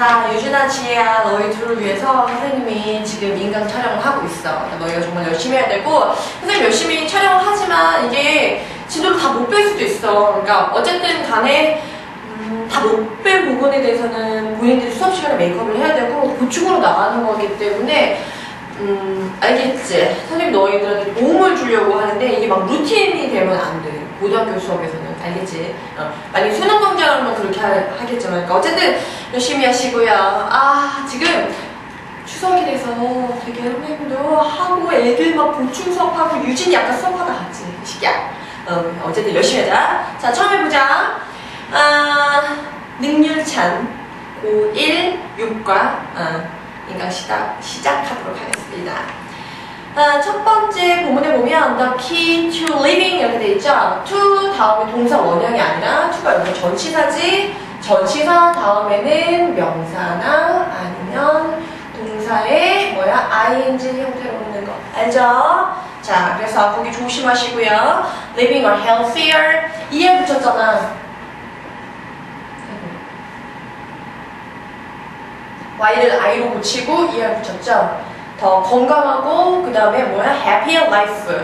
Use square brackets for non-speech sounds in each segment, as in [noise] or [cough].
자, 유진아, 지혜야, 너희 둘을 위해서 선생님이 지금 인강 촬영을 하고 있어. 너희가 정말 열심히 해야 되고, 선생님 열심히 촬영을 하지만 이게 진도를 다 못 뺄 수도 있어. 그러니까 어쨌든 간에 음, 다못뺄 부분에 대해서는 본인들이 수업 시간에 메이크업을 해야 되고 보충으로 나가는 거기 때문에 음, 알겠지? 선생님 너희들한테 도움을 주려고 하는데 이게 막 루틴이 되면 안 돼. 고등학교 수업에서는 알겠지? 어, 만약 수능 검정하면 그렇게 하, 하겠지만 그러니까 어쨌든 열심히 하시고요. 아 지금 추석이 돼서 되게 선생님도 하고 애들 막 보충 수업하고 유진이 아까 수업하다 갔지 시기야. 어, 어쨌든 열심히 하자. 자 처음 해보자. 아, 능률찬 고1 6과 아, 인강 시작, 시작하도록 하겠습니다. 아, 첫 번째 부문에 보면 the key to living 이렇게 돼 있죠. to 다음에 동사 원형이 아니라 to가 여기 전치사지. 전치사 다음에는 명사나 아니면 동사의 뭐야 ing 형태로 오는 거 알죠? 자 그래서 거기 조심하시고요. living or healthier 이해 붙였잖아. y를 i로 붙이고 이해를 붙였죠. 더 건강하고 그 다음에 뭐야 happier life.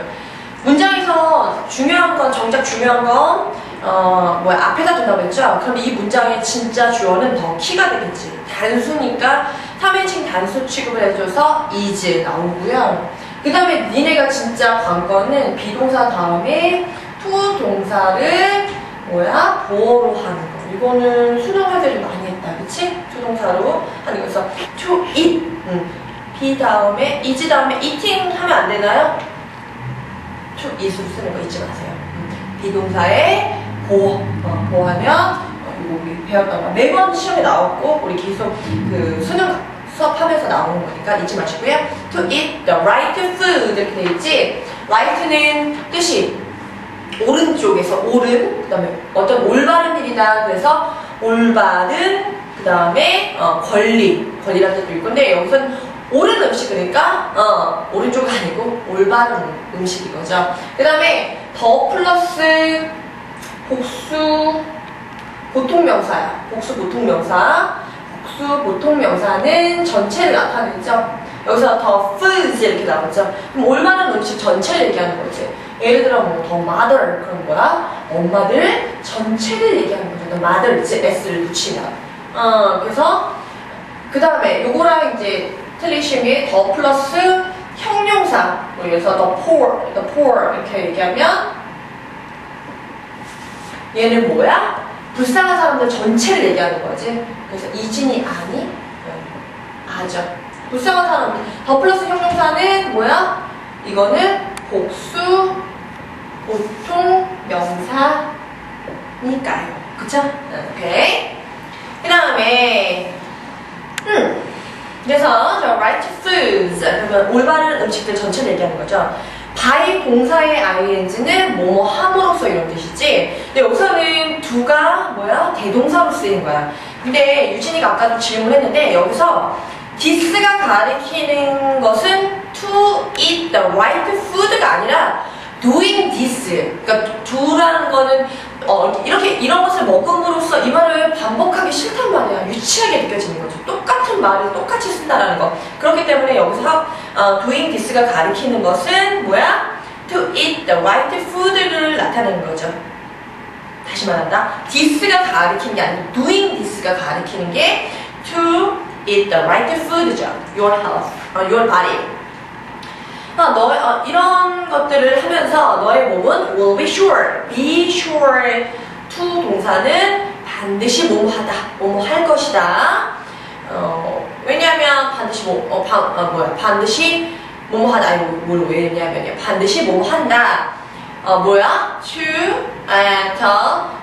문장에서 중요한 건 정작 중요한 건 어, 뭐야 앞에다 둔다고 했죠. 그럼 이 문장의 진짜 주어는 더 키가 되겠지. 단수니까 3인칭 단수 취급을 해줘서 is 나오고요. 그 다음에 니네가 진짜 관건은 비동사 다음에 to 동사를 뭐야 보어로 하는 거. 이거는 때좀 많이 했다, 그치? to 동사로 하는 거. 그래서 to eat. 음. Be 다음에 is 다음에 eating 하면 안 되나요? eat으로 쓰는 거 잊지 마세요. 음. 비동사에 보어, 어, 이거 우리 배웠던 거 매번 시험에 나왔고 우리 계속 그 수능 수업하면서 나오는 거니까 잊지 마시고요. To eat the right food 이렇게 돼 있지. right는 뜻이 오른쪽에서 옳은 그다음에 어떤 올바른 일이다. 그래서 올바른 그다음에 어, 권리 권리라는 뜻도 있고 근데 여기서는 옳은 음식 그러니까 어, 오른쪽 아니고 올바른 음식인 거죠. 그 다음에 더 플러스 복수 보통명사야. 복수 보통명사. 복수 보통명사는 전체를 나타내죠. 여기서 더 foods 이렇게 나오죠. 그럼 올바른 음식 전체를 얘기하는 거지. 예를 들어 뭐더 mother 그런 거야. 엄마들 전체를 얘기하는 거죠. the mother 이제 s를 붙이면. 어 그래서 그 다음에 요거랑 이제 틀리신 게 더 플러스 형용사. 뭐 예를 들어서 the poor, the poor 이렇게 얘기하면 얘는 뭐야? 불쌍한 사람들 전체를 얘기하는 거지. 그래서 이진이 아니? 응. 아죠. 불쌍한 사람들. 더 플러스 형용사는 뭐야? 이거는 복수 보통 명사니까요. 그쵸? 응, 오케이. 그 다음에 음. 그래서 저 right foods 그러면 올바른 음식들 전체를 얘기하는 거죠. by 동사의 ing는 뭐뭐 함으로써 이런 뜻이지. 근데 여기서는 두가 뭐야 대동사로 쓰이는 거야. 근데 유진이가 아까도 질문했는데 여기서 this가 가리키는 것은 to eat the right food가 아니라 doing this. 그러니까 do라는 거는 어, 이렇게 이런 것을 먹음으로써 이 말을 반복하기 싫단 말이야. 유치하게 느껴지는 거죠. 말을 똑같이 쓴다라는 거. 그렇기 때문에 여기서 어, doing this가 가리키는 것은 뭐야? to eat the right food를 나타내는 거죠. 다시 말한다. this가 가리키는 게 아니고 doing this가 가리키는 게 to eat the right food죠. your health, 어, your body. 어, 너, 어, 이런 것들을 하면서 너의 몸은 will be sure, be sure to 동사는 반드시 뭐뭐 하다, 뭐뭐 할 것이다. 어, 왜냐하면 반드시 뭐, 어, 반, 어, 뭐야, 반드시 뭐뭐하다. 아니, 뭘 왜냐하면 반드시 뭐뭐 한다. 어, 뭐야? to and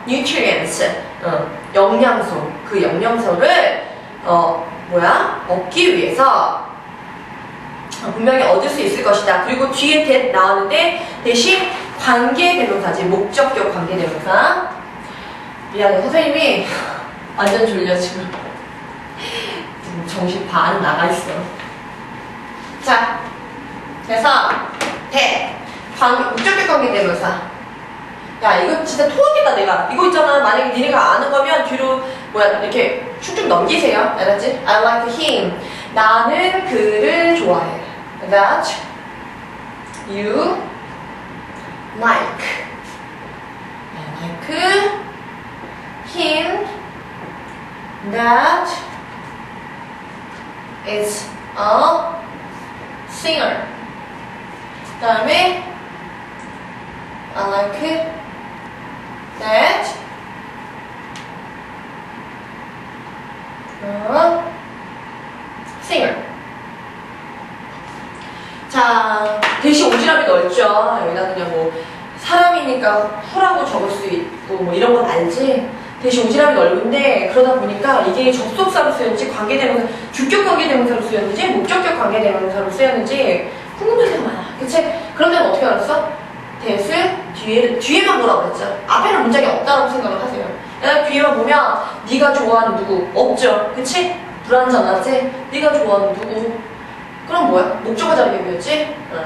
nutrients. 어, 영양소. 그 영양소를 어, 뭐야? 얻기 위해서 어, 분명히 얻을 수 있을 것이다. 그리고 뒤에 that 나왔는데 대신 관계 대명사지 목적격 관계 대명사. 미안해 선생님이 [laughs] 완전 졸려 지금. 정신 반 나가 있어. 자, 그래서 대 관, 목적격 관계대명사. 야 이거 진짜 토하겠다 내가. 이거 있잖아 만약에 니네가 아는 거면 뒤로 뭐야 이렇게 쭉쭉 넘기세요. 알았지? I like him. 나는 그를 좋아해. That you like. I like him. That is a singer. 그 다음에 I like that 어, singer. 자, 대신 오지랖이 넓죠. 여기다 그냥 뭐 사람이니까 후라고 적을 수 있고 뭐 이런 건 알지. 대신 오지랖이 넓은데 그러다 보니까 이게 접속사로 쓰였는지 관계대명사, 주격 관계대명사로 쓰였는지 목적격 관계대명사로 쓰였는지 궁금한 게 많아. 그치? 그런 데는 어떻게 알았어? 대스 뒤에 뒤에만 뭐라고 그랬죠? 앞에는 문장이 없다고 생각을 하세요. 그냥 뒤에만 보면 네가 좋아하는 누구 없죠? 그치? 불안전하지? 네가 좋아하는 누구? 그럼 뭐야? 목적어 자리 배우였지? 응.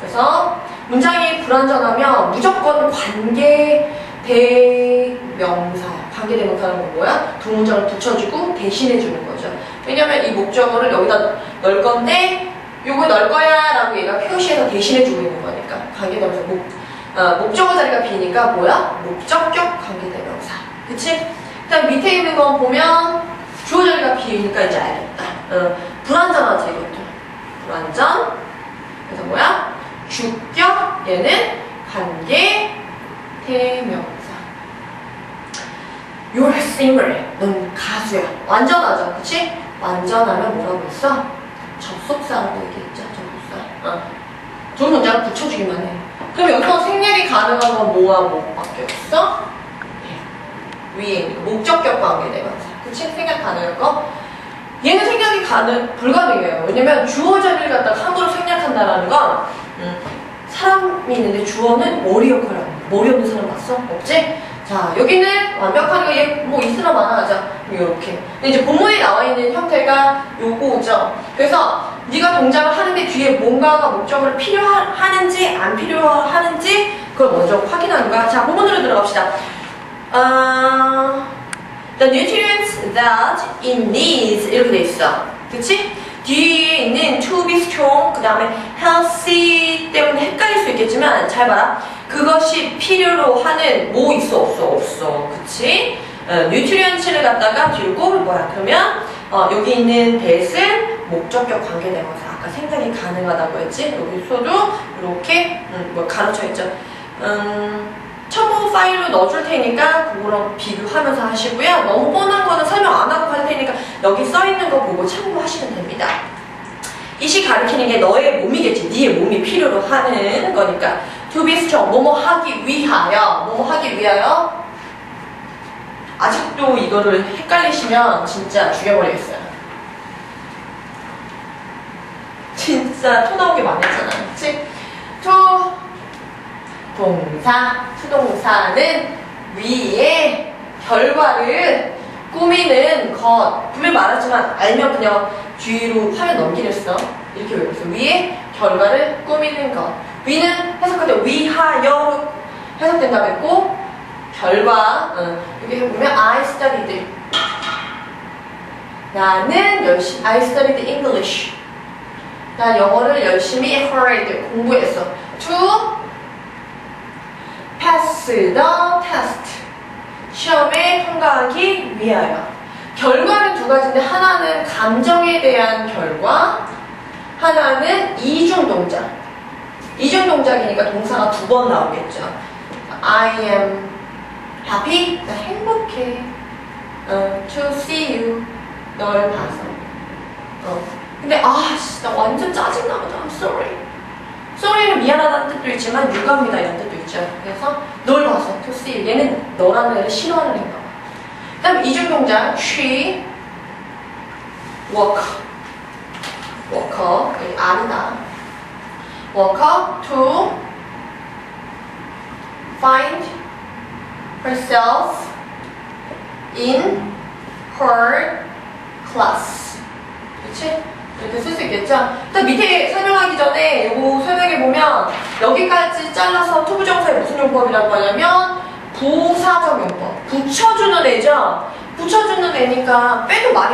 그래서 문장이 불완전하면 무조건 관계 대명사야. 관계 대명사는 건 뭐야? 두 문장을 붙여주고 대신해 주는 거죠. 왜냐면 이 목적어를 여기다 넣을 건데 요거 넣을 거야 라고 얘가 표시해서 대신해 주고 있는 거니까 관계 대명사 목, 어, 목적어 자리가 비니까 뭐야? 목적격 관계 대명사. 그치? 그다음 밑에 있는 거 보면 주어 자리가 비니까 이제 알겠다. 어, 불완전하지 이것도. 불완전. 그래서 뭐야? 주격 얘는 관계 대명사. You're a singer. 넌 가수야. 완전하죠, 그치? 완전하면 뭐라고 했어? 접속사라고 얘기했죠, 접속사. 어. 좋은 문장을 붙여주기만 해. 그럼 여기서 생략이 가능한 건 뭐와 뭐밖에 없어? 예. 위에. 목적격 관계 대명사. 그치? 생략 가능한 거? 얘는 생략이 가능, 불가능해요. 왜냐면 주어 자리를 갖다가 함부로 생략한다라는 건, 음, 사람이 있는데 주어는 머리 역할을 하는 거야. 머리 없는 사람 봤어? 없지? 자, 여기는 완벽하니까 얘뭐 있으나 마나 하자. 이렇게. 근데 이제 본문에 나와 있는 형태가 요거죠. 그래서 네가 동작을 하는데 뒤에 뭔가가 목적으로 필요하는지 안 필요하는지 그걸 먼저 확인하는 거야. 자, 본문으로 들어갑시다. 아, the nutrients that it needs 이렇게 돼 있어. 그치? 뒤에 있는 to be strong, 그 다음에 healthy 때문에 헷갈릴 수 있겠지만 잘 봐라. 그것이 필요로 하는 뭐 있어 없어 없어. 그치? 어, 뉴트리언츠를 갖다가 뒤로 뭐야? 그러면 어, 여기 있는 that은 목적격 관계대명사. 아까 생각이 가능하다고 했지? 여기서도 이렇게 음, 뭐 가로쳐 있죠. 음, 파일로 넣어줄 테니까 그거랑 비교하면서 하시고요. 너무 뻔한 거는 설명 안 하고 할 테니까 여기 써 있는 거 보고 참고하시면 됩니다. 이시 가리키는 게 너의 몸이겠지. 네의 몸이 필요로 하는 거니까. To be strong. 뭐뭐 하기 위하여. 뭐뭐 하기 위하여. 아직도 이거를 헷갈리시면 진짜 죽여버리겠어요. 진짜 토 나오게 많이 했잖아. 그치? 토, 동사, 투동사는 위에 결과를 꾸미는 것. 분명히 말하지만 알면 그냥 뒤로 화면 넘기랬어. 이렇게 외웠어. 위에 결과를 꾸미는 것. 위는 해석할 때 위하여로 해석된다고 했고 결과 어, 여기 해보면 I studied 나는 열심히 I studied English 난 영어를 열심히 heard 공부했어 to pass the test 시험에 통과하기 위하여. 결과는 두 가지인데 하나는 감정에 대한 결과 하나는 이중 동작. 이중 동작이니까 동사가 두 번 나오겠죠. I am happy. 나 행복해. 어, to see you. 널 봐서. 어. 근데 아씨 나 완전 짜증나거든. I'm sorry. Sorry는 미안하다는 뜻도 있지만 유감이다 이런 뜻도 있죠 그래서 널 see you 얘는 너라는 애를 싫어하는 애인가 봐 그 다음 이중 동작 she walk walker 여기 R이다 walker to find herself in her class. 그치? 이렇게 쓸 수 있겠죠? 일단 밑에 설명하기 전에 이거 설명해 보면 여기까지 잘라서 투부정사의 무슨 용법이라고 하냐면 부사적 용법. 붙여주는 애죠? 붙여주는 애니까 빼도 말이